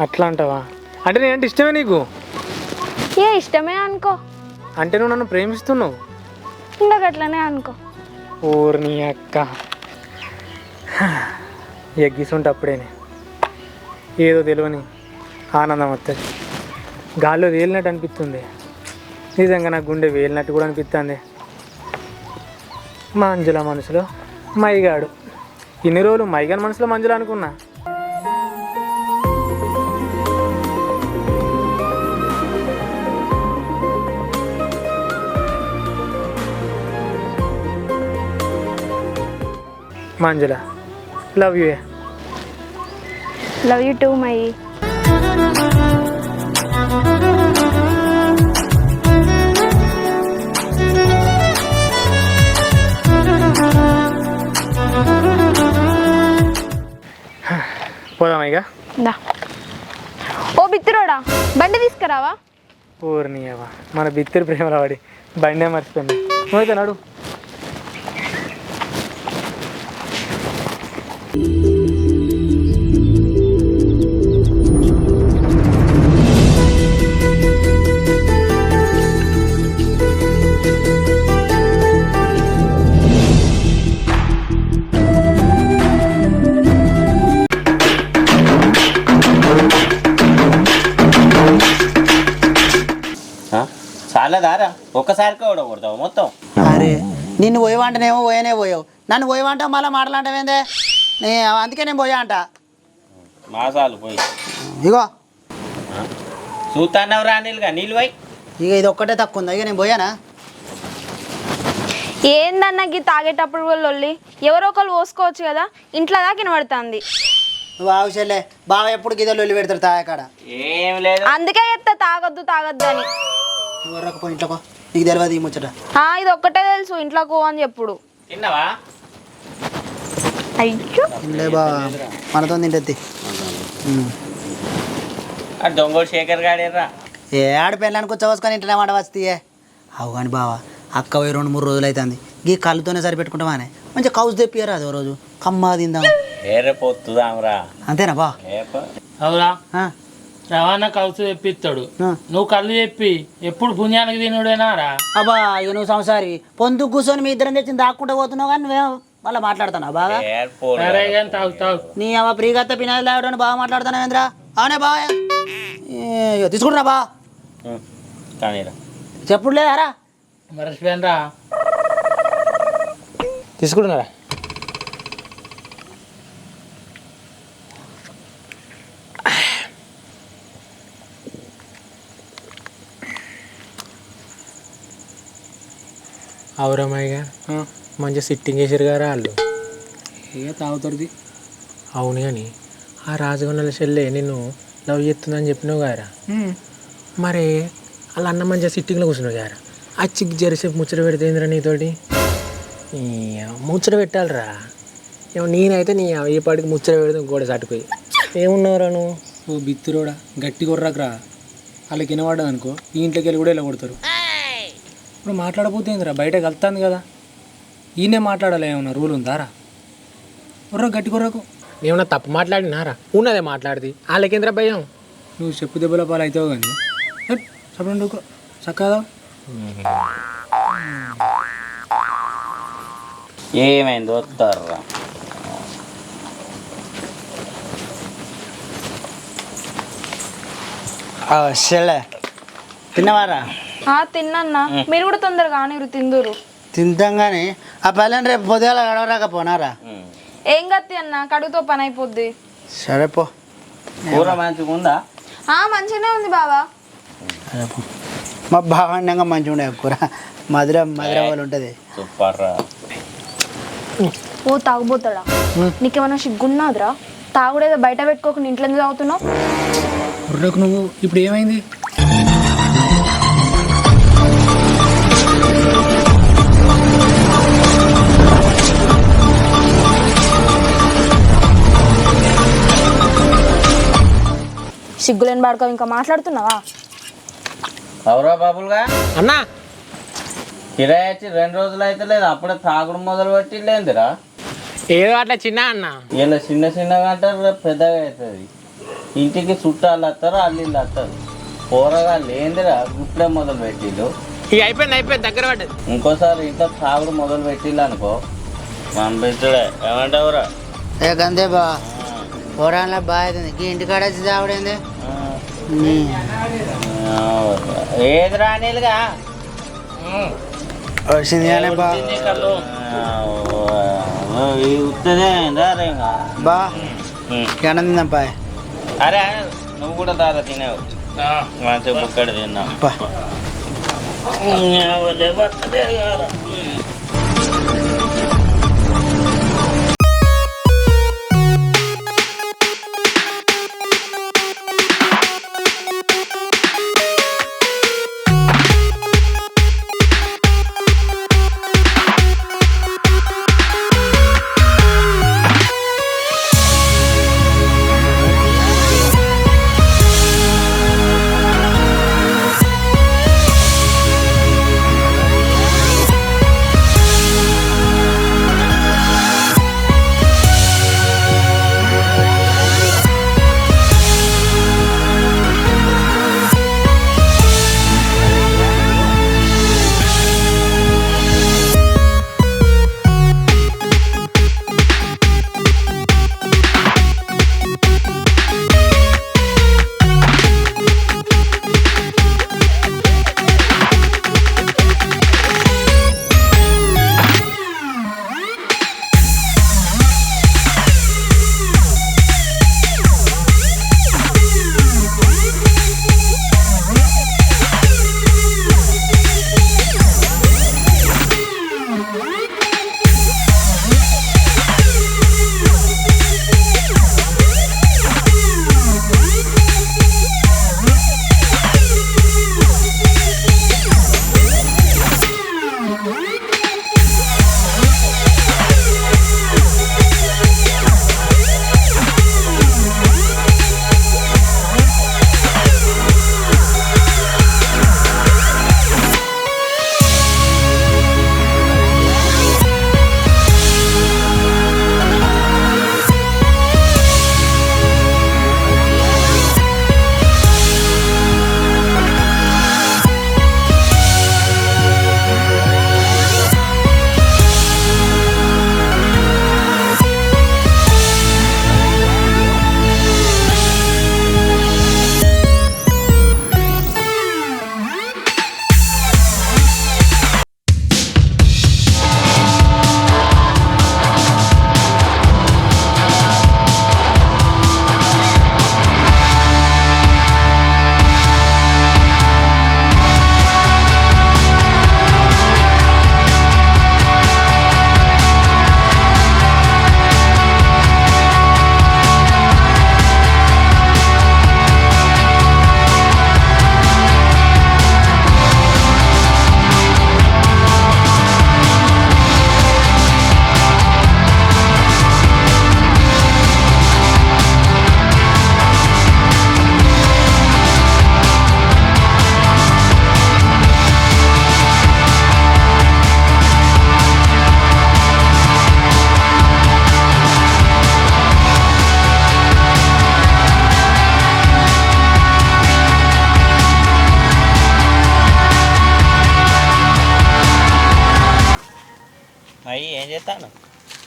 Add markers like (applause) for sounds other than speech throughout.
అట్లా అంటావా అంటే నేనంటే ఇష్టమే నీకు? ఏ ఇష్టమే అనుకో. అంటే నువ్వు నన్ను ప్రేమిస్తున్నావు? ఉండగట్లనే అనుకో. ఊరిని అక్క. ఎగ్గిసుంటే అప్పుడేనే ఏదో తెలియని ఆనందం వస్తుంది గాల్లో వేలినట్టు అనిపిస్తుంది నిజంగా నాకు గుండె వేలినట్టు కూడా అనిపిస్తుంది మంజుల మనసులో మైగాడు. ఇన్ని రోజులు మైగాని మనసులో మంజుల అనుకున్నా. Manjula. Love you love you too my. పోదామా ఇక? దా. ఓ బిత్తురోడా బండి తీసుకురావా? ఊరిని అవ్వ. మన బిత్తిరి ప్రేమలో వాడి బండే మర్చిపోయింది. నువ్వైతే నడు. పోయమంటేనేమో పోయనే పోయావు. నన్ను పోయమంటావు మళ్ళీ మాటలంటావేందే నే అందుకే నేను పోయా అంట. మాసాలు పోయి. ఇగో. చూస్తాన్నవరా అనిల్గా నీళ్ళు పోయి. ఇక ఇది ఒక్కటే తక్కువ ఉందా ఇక నేను పోయానా? ఏందన్నా గీ తాగేటప్పుడు కూడా లొల్లి? ఎవరో ఒకరు పోసుకోవచ్చు కదా ఇంట్లో దాకా వినబడుతుంది. నువ్వు ఆవుషలే బావ ఎప్పుడు గిదలు వెళ్ళి పెడతాడు తాయకాడ ఏం లేదు. అందుకే చెప్తా తాగొద్దు తాగొద్దు అని. నువ్వు ఇంట్లోకో నీకు తెలియదు ఈ ముచ్చట. ఆ, ఇది ఒక్కటే తెలుసు ఇంట్లోకి పో అని చెప్పుడు. తిన్నావా? అయ్యో. లే బా మనతో తింటది ఆ దొంగోడు శేఖర్ గాడేరా ఏ ఆడ పెళ్ళానికి వచ్చవసుకొని ఇంటనే మాట వస్తాయే. అవు కానీ బావా అక్క పోయి రెండు మూడు రోజులు అవుతుంది గీ కళ్ళుతోనే సరిపెట్టుకుంటామానే మంచిగా కౌసు తెప్పియరా అది ఓ రోజు. కమ్మా తిందాం. వేరే అంతేనా బా? అవురా రవాణా కౌసు తెప్పిస్తాడు. నువ్వు కళ్ళు చెప్పి ఎప్పుడు పుణ్యానికి తినుడేనారా? అబ్బా ఇక నువ్వు సంసారి పొందు కూర్చొని మీ ఇద్దరం తెచ్చింది దాక్కుంటూ పోతున్నావు కానీ నువ్వేం మళ్ళీ మాట్లాడుతున్నావు బాగా? సరే కానీ తాగు తాగు. నీ అమ్మ ప్రీగత్త పినాయిలు తాగడం బాగా మాట్లాడుతున్నావు ఏంద్రా అవునే బా తీసుకుంటున్నా బా. కానీరా చెప్పుడు లేదారా మర్చిపోయినరా తీసుకుంటున్నారా? అవురమ్మాయిగా? మంచిగా సిట్టింగ్ చేసారు కదా వాళ్ళు. ఇక తాగుతుంది అవును కానీ ఆ రాజగొండల చెల్లె నిన్ను లవ్ చేస్తుందని చెప్పినావు గారా మరి వాళ్ళ అన్న మంచిగా సిట్టింగ్లో కూర్చున్నావు గారా అచ్చి జరసేపు ముచ్చట పెడితే ఏందిరా నీతోటి? ముచ్చట పెట్టాలిరా. ఏమో నేనైతే నీ ఈ పాటికి ముచ్చట పెడితే గోడ సాటిపోయి ఏమున్నావురా నువ్వు? ఓ బిత్తురోడా గట్టి కొర్రాకరా వాళ్ళకి వినబడ్డది అనుకో ఈ ఇంట్లోకి వెళ్ళి కూడా ఇలా కొడతారు ఇప్పుడు మాట్లాడబోతే ఏందిరా బయట కలుతుంది కదా. ఈయనే మాట్లాడాలి? ఏమన్నా రూల్ ఉందారా కొర్రా గట్టి కొర్రకు. ఏమన్నా తప్పు మాట్లాడినారా? ఉన్నదే మాట్లాడితే. వాళ్ళకేంద్ర భయం? నువ్వు చెప్పు దెబ్బల పాలు అవుతావు కానీ చెప్పండి చక్కదా ఏమైంది? వస్తారా చెల్లె తిన్నవారా? తిన్నా మీరు కూడా తొందరగా మీరు తిందురు. తింటాం కానీ ఆ పల్లెని రేపు పొద్దుగాల గడవరాకపోనారా ఏం గత్తి అన్న? కడుగుతో పని అయిపోద్ది సరే పో. కూర మంచిగా ఉందా? ఆ మంచిగానే ఉంది బావా. సరే పో. మా బాగుండగా మంచిగా ఉండే కూర. మధుర మధుర వాళ్ళు ఉంటుంది. సూపర్ ఓ తాగుపోతాడా నీకేమన్నా సిగ్గున్నాదిరా? తాగుడేదో బయట పెట్టుకోకుండా ఇంట్లో ఎందుకు తాగుతున్నావు? నువ్వు ఇప్పుడు ఏమైంది? సిగ్గులేని బాడుకో ఇంకా మాట్లాడుతున్నావా? అవురా బాబులుగా. అన్నా! కిరాయి వచ్చి రెండు రోజులు అయితే లేదు అప్పుడే తాగుడు మొదలు పెట్టి లేదురా ఏదో అట్లా చిన్న అన్న. ఇలా చిన్న చిన్నగా అంటారు రేపు పెద్దగా అవుతుంది. ఇంటికి చుట్టాలు వస్తారు అల్లిళ్ళు వస్తారు. కూరగా లేనిదిరా ఇప్పుడే మొదలు పెట్టిళ్ళు. ఇక అయిపోయింది అయిపోయింది దగ్గర పడ్డది. ఇంకోసారి ఇంట్లో తాగుడు మొదలు పెట్టిళ్ళు అనుకో. పంపించడే ఏమంటావురా? ఏ గందే బా పోరాన్లో బాగా ఇంటికాడ వచ్చి చావడేంది ఏది రానిలుగా వచ్చింది కానీ బా. ఉత్తదే బా. ఆనందిందాం పా. అరే నువ్వు కూడా దారా తినేవు? మంచి బుక్కడు తిన్నావు.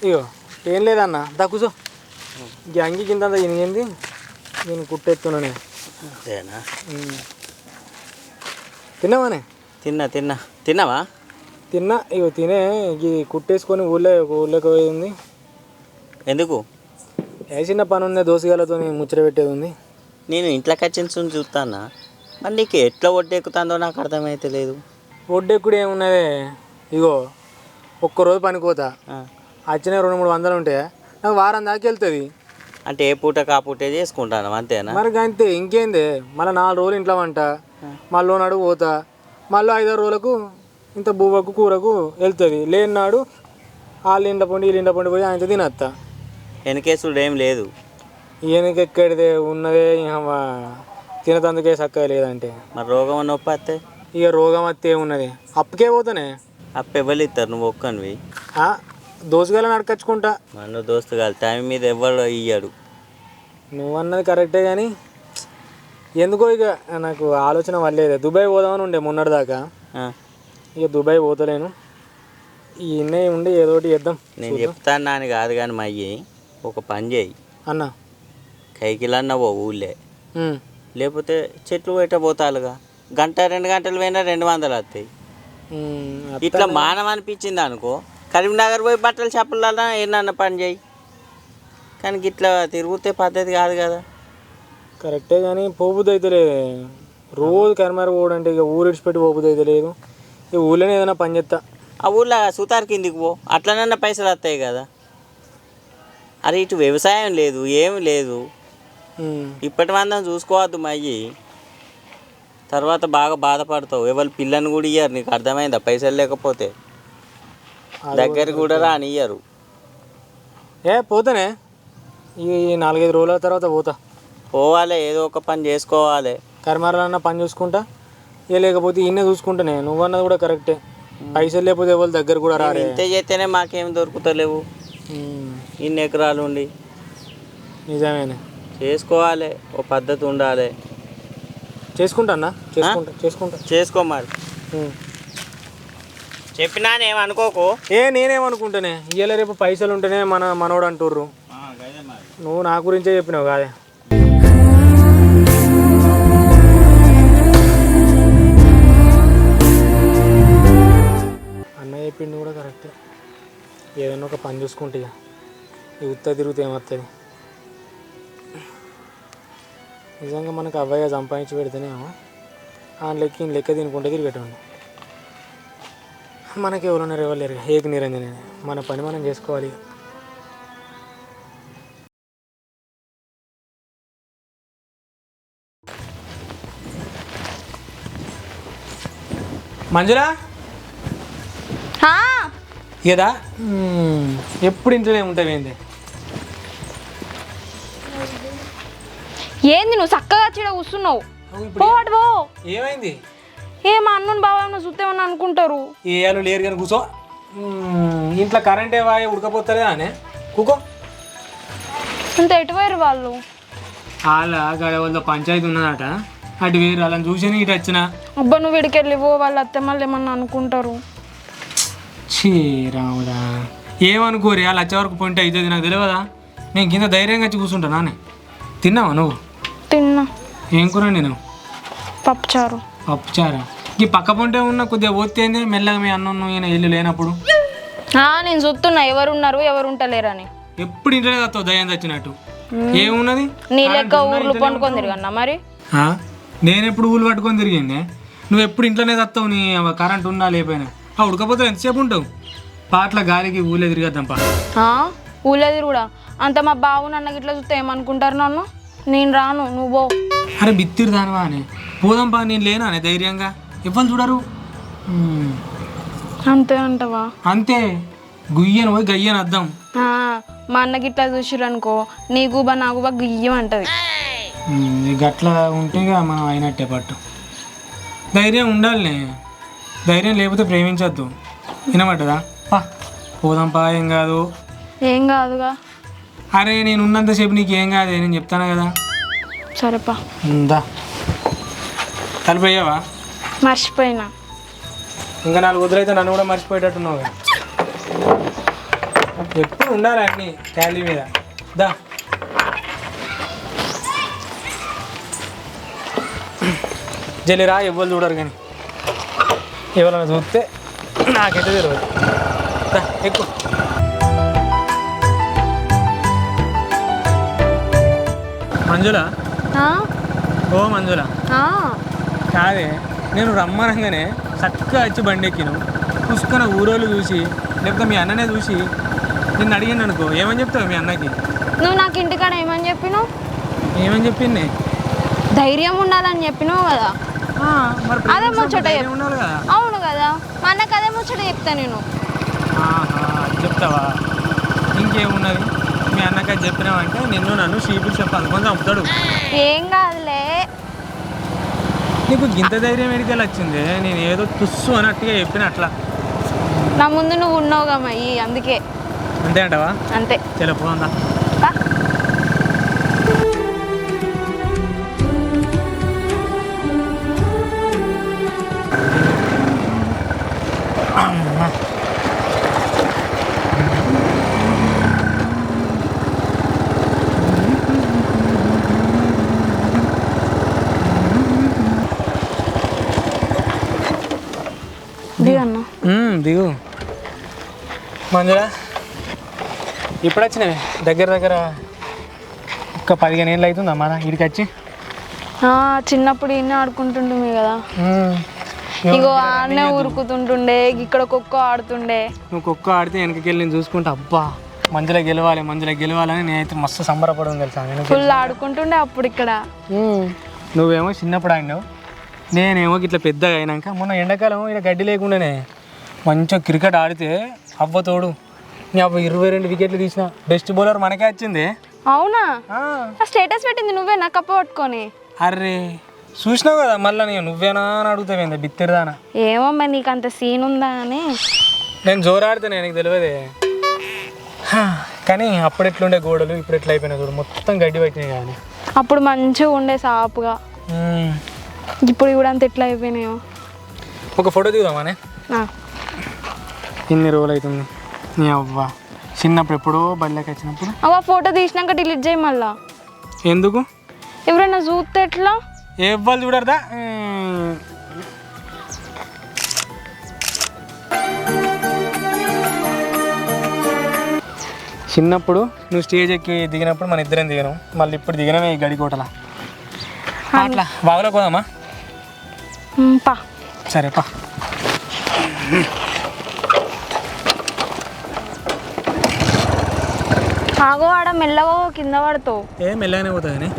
ఇగో ఏం లేదన్న దా కూర్చో ఈ అంగి కింద ఇనిగింది నేను. కుట్టెత్తున్నానే అంతేనా తిన్నావానే తిన్నా తిన్నా. తిన్నావా? తిన్నా ఇగో తినే ఇది కుట్టేసుకొని ఊళ్ళో ఊళ్ళోకి పోయేది. ఉంది ఎందుకు? ఏ చిన్న పని ఉంది దోసగాలతో ముచ్చట పెట్టేది ఉంది. నేను ఇంట్లోకి వచ్చిన చూస్తానా మరి నీకు ఎట్లా ఒడ్డెక్కుతుందో నాకు అర్థమైతే లేదు ఒడ్డెక్కుడు ఏమున్నదే? ఇగో ఒక్కరోజు పనికోతా. వచ్చిన రెండు మూడు వందలు ఉంటే నాకు వారం దాకా వెళ్తుంది. అంటే ఏ పూట కా పూటే చేసుకుంటాను అంతేనా? మరి అంతే ఇంకేంది? మళ్ళీ నాలుగు రోజులు ఇంట్లో వంట మళ్ళీ నాడు పోతా. మళ్ళీ ఐదారు రోజులకు ఇంత బువ్వకు కూరకు వెళ్తుంది. లేని నాడు వాళ్ళు ఇంట పండి వీళ్ళు ఇంట పండి పోయి ఆయన తినత్తా. వెనకేసుడు ఏం లేదు. ఈయనకి ఎక్కడిదే? ఉన్నదే తినతందుకే చక్కగా లేదంటే. మరి రోగం నొప్పి వస్తే? ఇక రోగం అత్తే ఉన్నది అప్పుకే పోతానే. అప్పు ఎవరు ఇస్తారు? నువ్వు ఒక్కనివి. ఆ, దోసగాలని అడకచ్చుకుంటా మన దోస్తు కాదు టైం మీద ఎవరు ఇయ్యాడు. నువ్వు అన్నది కరెక్టే కానీ ఎందుకో ఇక నాకు ఆలోచన వల్లేదు దుబాయ్ పోదామని ఉండే మొన్నటిదాకా. ఇక దుబాయ్ పోతలేను. ఈ ఇన్నయ్య ఉండి ఏదో ఒకటి చేద్దాం. నేను చెప్తాను నాని కాదు కానీ మా అయ్యి ఒక పని చేయి. అన్న. కైకిలన్న ఓ ఊళ్ళే. లేకపోతే చెట్లు పెట్ట పోతాలుగా? గంట రెండు గంటలు పోయినా రెండు వందలు వస్తాయి. ఇట్లా మానం అనిపించింది అనుకో కరీంనగర్ పోయి బట్టల షాపులలో ఏమన్నా పని చేయి. కానీ ఇట్లా తిరిగితే పద్ధతి కాదు కదా. కరెక్టే కానీ పోబుద్ది అయితే లేదు. రోజు కరిమార పోవడంటే ఇక ఊరు ఇడిచిపెట్టి పోబుద్ది అయితే లేదు. ఇక ఊళ్ళోనే ఏదైనా పని చేస్తా ఆ ఊళ్ళో సుతార్ కిందికి పో. అట్లనన్నా పైసలు వస్తాయి కదా. అరే ఇటు వ్యవసాయం లేదు ఏమి లేదు. ఇప్పటి మందం చూసుకోవద్దు మయ్యి. తర్వాత బాగా బాధపడతావు. ఎవరు పిల్లని కూడా ఇయ్యరు నీకు అర్థమైందా? పైసలు లేకపోతే. దగ్గర కూడా రానియ్యరు. ఏ పోతానే. ఈ నాలుగైదు రోజుల తర్వాత పోతా. పోవాలి ఏదో ఒక పని చేసుకోవాలి. కరిమారాలన్న పని చూసుకుంటా. ఇక లేకపోతే ఈయనే చూసుకుంటానే. నువ్వన్నది కూడా కరెక్టే. పైసలు లేకపోతే ఎవరి దగ్గర కూడా రారే. ఇంతే చేస్తేనే మాకేం దొరుకుతలేవు. ఇన్ని ఎకరాలు ఉండి. నిజమేనే. చేసుకోవాలి ఓ పద్ధతి ఉండాలి. చేసుకుంటా అన్న? చేసుకుంటా చేసుకుంటా. చేసుకో మరి. చెప్పినానేమనుకోకు ఏ నేనేమనుకుంటానే? ఇయ్యాల రేపు పైసలు ఉంటేనే మన మనోడు అంటుర్రు. నువ్వు నా గురించే చెప్పినావు కాదే? అన్న చెప్పింది కూడా కరెక్టే. ఏదైనా ఒక పని చూసుకుంటే ఇక. ఈ ఉత్త తిరుగుతే ఏమవుతుంది నిజంగా మనకు అవ్వయ్య సంపాదించి పెడితేనేమో ఆ లెక్క ఈయన లెక్క తినుకుంటే తిరిగేటండి మనకి ఎవరున్నారు ఎవరు లేరు ఏక నిరంజనే. మన పని మనం చేసుకోవాలి. మంజులా ఏదా? ఎప్పుడు ఇంట్లోనే ఉంటావు ఏంది? ఏంది నువ్వు చక్కగా చీడ కూర్చున్నావు ఏమైంది? ఏ మా అన్నను బావ ఏమన్నా చూస్తేమని అనుకుంటారు? ఏ వాళ్ళు లేరు కానీ కూర్చో. ఇంట్లో కరెంటే వాయి ఉడకపోతలేదా అనే. కూకో. అంత ఎటువైరు వాళ్ళు? వాళ్ళ గడ వాళ్ళ పంచాయతీ ఉన్నదట. అటు వేరు వాళ్ళని చూసి ఇటు వచ్చిన. అబ్బా నువ్వు వీడికెళ్ళి పో వాళ్ళ మళ్ళీ ఏమన్నా అనుకుంటారు. చీ రాముడా. ఏమనుకోరి వాళ్ళు వచ్చే వరకు పొంటే అవుతుంది నాకు తెలియదా నేను కింద ధైర్యంగా వచ్చి కూర్చుంటా నానే. తిన్నావా నువ్వు? తిన్నా. ఏం కూర నేను పప్పుచారు. పప్పుచారా? ఈ పక్క పొంటే ఉన్న కొద్దిగా పోతేంది మెల్లగా మీ అన్నం ఈయన ఇల్లు లేనప్పుడు. ఆ, నేను చూస్తున్నా ఎవరు ఉన్నారు ఎవరు ఉంటలేరని ఎప్పుడు ఇంట్లోనే తత్తావు దయ్యం తెచ్చినట్టు ఏమున్నది? నీ లెక్క ఊర్లు పండుకొని తిరగన్నా మరి? ఆ? నేను ఎప్పుడు ఊళ్ళు పట్టుకొని తిరిగిందే నువ్వు ఎప్పుడు ఇంట్లోనే తత్తావు నీ అవ్వ కరెంట్ ఉన్నా లేకపోయినా? ఆ ఉడకపోతే ఎంతసేపు ఉంటావు? పాటల గాలికి ఊళ్ళే తిరిగద్దాం పా ఆ, కూడా అంత మా బావు నన్న గిట్లా చూస్తే ఏమనుకుంటారు నన్ను? నేను రాను నువ్వు పో. అరే బిత్తిరు దానివా అని. పోదాం పా నేను లేనా అనే ధైర్యంగా? ఇవ్వను చూడరు. అంతే అంటవా? అంతే. గుయ్యను పోయి గయ్యను అద్దాం. ఆ, మా అన్న గిట్లా చూసిరనుకో నీ గుబ నా గుబ గుయ్యం అంటది. అట్లా ఉంటే ఇక మనం అయినట్టే పట్టు. ధైర్యం ఉండాలినే ధైర్యం లేకపోతే ప్రేమించొద్దు. వినమంటదా పా పోదాం పా ఏం కాదు. ఏం కాదుగా. అరే నేను ఉన్నంతసేపు నీకు ఏం కాదే నేను చెప్తాను కదా? సరేపా ఉందా తలుపు మర్చిపోయినా. ఇంకా నాలుగు వదిలైతే నన్ను కూడా మర్చిపోయేటట్టున్నావు. ఎప్పుడు ఉండాలి అన్ని ట్యాలీ మీద. దా. జల్లిరా ఎవ్వరు చూడరు కానీ. ఎవరైనా చూస్తే నాకైతే తెలియదు. ఎక్కువ మంజుల? ఓ మంజుల. కాదే. నేను రమ్మనంగానే చక్కగా వచ్చి బండి ఎక్కిను. పుష్కన ఊరోళ్ళు చూసి లేకపోతే మీ అన్ననే చూసి నిన్ను అడిగాను అనుకో ఏమని చెప్తావు మీ అన్నకి? నువ్వు నాకు ఇంటికాడ ఏమని చెప్పినావు? ఏమని చెప్పింది? ధైర్యం ఉండాలని చెప్పినావు కదా. మరి అదే ముచ్చట కదా. అవును కదా. మా అన్నకు అదే ముచ్చట చెప్తా నేను. చెప్తావా? ఇంకేమున్నది? మీ అన్నకి అది చెప్పినావంటే నిన్ను నన్ను షీపులు చెప్పి అనుకొని చంపుతాడు. ఏం కాదులే నీకు ఇంత ధైర్యం ఎడికెళ్ళి వచ్చింది నేను ఏదో తుస్సు అన్నట్టుగా చెప్పిన అట్లా. నా ముందు నువ్వు ఉన్నావుగా ఈ అందుకే. అంతే అంటావా? అంతే. చలో పోందా దిగు. మంజుల ఇప్పుడు వచ్చినవి దగ్గర దగ్గర ఒక పదిహేను ఏళ్ళు అవుతుందా మన ఇడికి వచ్చి చిన్నప్పుడు ఇన్ని ఆడుకుంటుండే కదా. ఇగో ఆడనే ఉరుకుతుంటుండే ఇక్కడ కుక్క ఆడుతుండే. నువ్వు కుక్క ఆడితే వెనకకెళ్ళి నేను చూసుకుంటా. అబ్బా మంజుల గెలవాలి మంజుల గెలవాలని నేనైతే మస్తు సంబరపడడం తెలుసా? నేను ఫుల్ ఆడుకుంటుండే అప్పుడు ఇక్కడ. నువ్వేమో చిన్నప్పుడు ఆడినావు. నేనేమో ఇట్లా పెద్దగా అయినాక మొన్న ఎండాకాలం ఇలా గడ్డి లేకుండానే మంచిగా క్రికెట్ ఆడితే అవ్వ తోడు. ఇరవై రెండు వికెట్లు తీసిన. బెస్ట్ బౌలర్ మనకే వచ్చింది. అవునా? స్టేటస్ పెట్టింది నువ్వే నా కప్ప పట్టుకొని. అర్రే చూసినావు కదా మళ్ళీ నేను. నువ్వేనా అని అడుగుతావేందా బిత్తిరిదానా. ఏమో మరి నీకు అంత సీన్ ఉందా అని. నేను జోరాడితే నీకు తెలియదే. హా, కానీ అప్పుడు ఎట్లుండే గోడలు ఇప్పుడు ఎట్లా అయిపోయినాయి చూడు. మొత్తం గడ్డి పట్టినాయి కానీ. అప్పుడు మంచిగా ఉండే సాపుగా. ఇప్పుడు కూడా అంత ఎట్లా అయిపోయినాయో. ఒక ఫోటో దిగుదామానే. ఆ, ఇన్ని రోజులు అవుతుంది నీ అవ్వ. చిన్నప్పుడు ఎప్పుడో బళ్ళకి వచ్చినప్పుడు. అవ్వ ఫోటో తీసినాక డిలీట్ చేయి మళ్ళా. ఎందుకు? ఎవరైనా చూస్తే ఎట్లా? ఎవ్వరు చూడరుదా. చిన్నప్పుడు నువ్వు స్టేజ్ ఎక్కి దిగినప్పుడు మన ఇద్దరం దిగను. మళ్ళీ ఇప్పుడు దిగనమే ఈ గడికోటల అట్లా. బాగులో పోదామా? పా. సరే పా. ఆగో ఆడ మెల్లగా కింద పడతావు. ఏ మెల్లగానే పోతుంది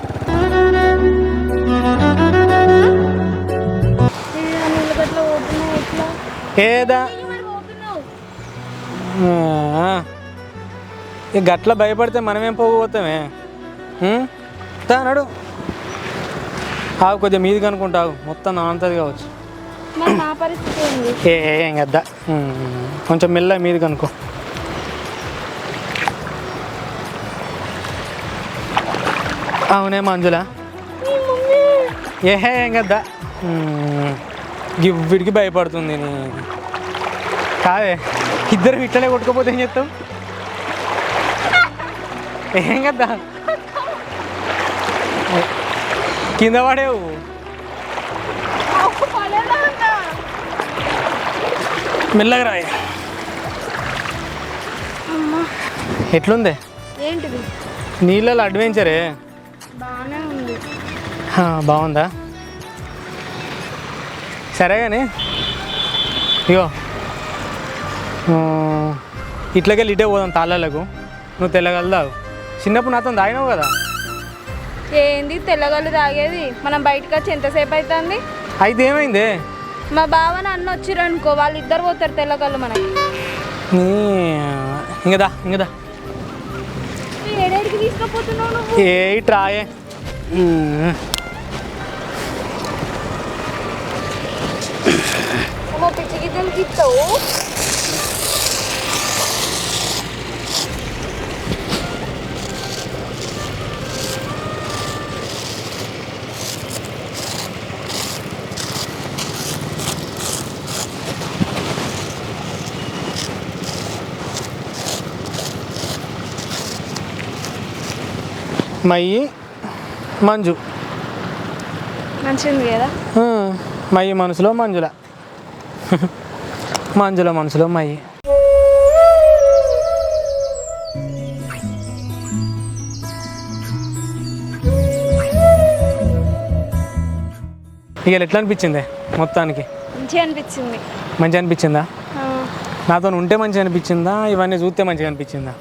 ఏదా. ఇక గట్ల భయపడితే మనమేం పోకపోతామే ఉం? దా నడు. ఆగు కొద్దిగా మీది కనుకుంటావు మొత్తం నాంతది కావచ్చు. ఏ కద్దా కొంచెం మెల్ల మీది కనుకో అవునే మంజుల. ఏహే ఏం కద్దా వీడికి భయపడుతుంది నీ. కాదే ఇద్దరు ఇట్లనే కొట్టుకోపోతే ఏం చెప్తాం ఏం కద్దా కింద పడేవు. మెల్లగా రాయి. ఎట్లుంది? ఏంటిది? నీళ్ళలో అడ్వెంచరే. బాగుందా? సరే కానీ ఇగో ఆ, ఇట్లకెళ్ళి ఇటే పోదాం తాళ్ళకు. నువ్వు తెల్లగలుదావు చిన్నప్పుడు నాతో తాగినావు కదా? ఏంది తెల్లగల్లు తాగేది? మనం బయటకు వచ్చి ఎంతసేపు అవుతుంది అయితే ఏమైంది? మా బావ అన్న వచ్చిర్రు అనుకో వాళ్ళు ఇద్దరు పోతారు తెల్లగల్లు మనకి. నీ ఇంకదా ఇంకదా ఏడేడికి తీసుకుపోతున్నావు నువ్వు? ఏ ట్రాయే. అమ్మో పిచ్చి గిద్దలకి ఇస్తావు మయ్యి మంజు మంచిది కదా మయ్యి మనసులో మంజుల (laughs) మంజుల మనసులో మయ్యి. ఇక ఎట్లా అనిపించింది మొత్తానికి? మంచిగా అనిపించింది. మంచిగా అనిపించిందా? నాతో ఉంటే మంచిగా అనిపించిందా? ఇవన్నీ చూస్తే మంచిగా అనిపించిందా?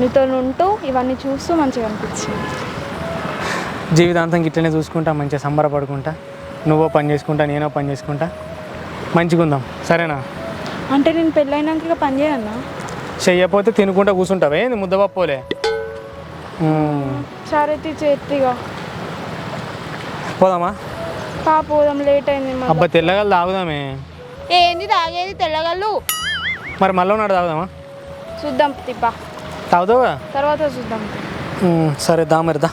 నీతో ఉంటూ ఇవన్నీ చూస్తూ మంచిగా అనిపించింది. జీవితాంతం ఇట్లనే చూసుకుంటా మంచిగా సంబరపడుకుంటా. నువ్వో పని చేసుకుంటా నేనో పని చేసుకుంటా. మంచిగా ఉందాం. సరేనా? అంటే నేను పెళ్ళైనాక ఇక పని చేయన్నా చెయ్యపోతే తినుకుంటా కూర్చుంటావే ఏంది ముద్దపప్పోలే. సరే చేతిగా పోదామా? పా పోదాం లేట్ అయింది మళ్ళీ. అబ్బా తెల్లగలు తాగుదామే. ఏంది తాగేది తెల్లగల్లు మరి మళ్ళీ నాడు తాగుదామా? చూద్దాం తిప్పా తాగుతావా? తర్వాత చూద్దాం. సరే దా మరి దా.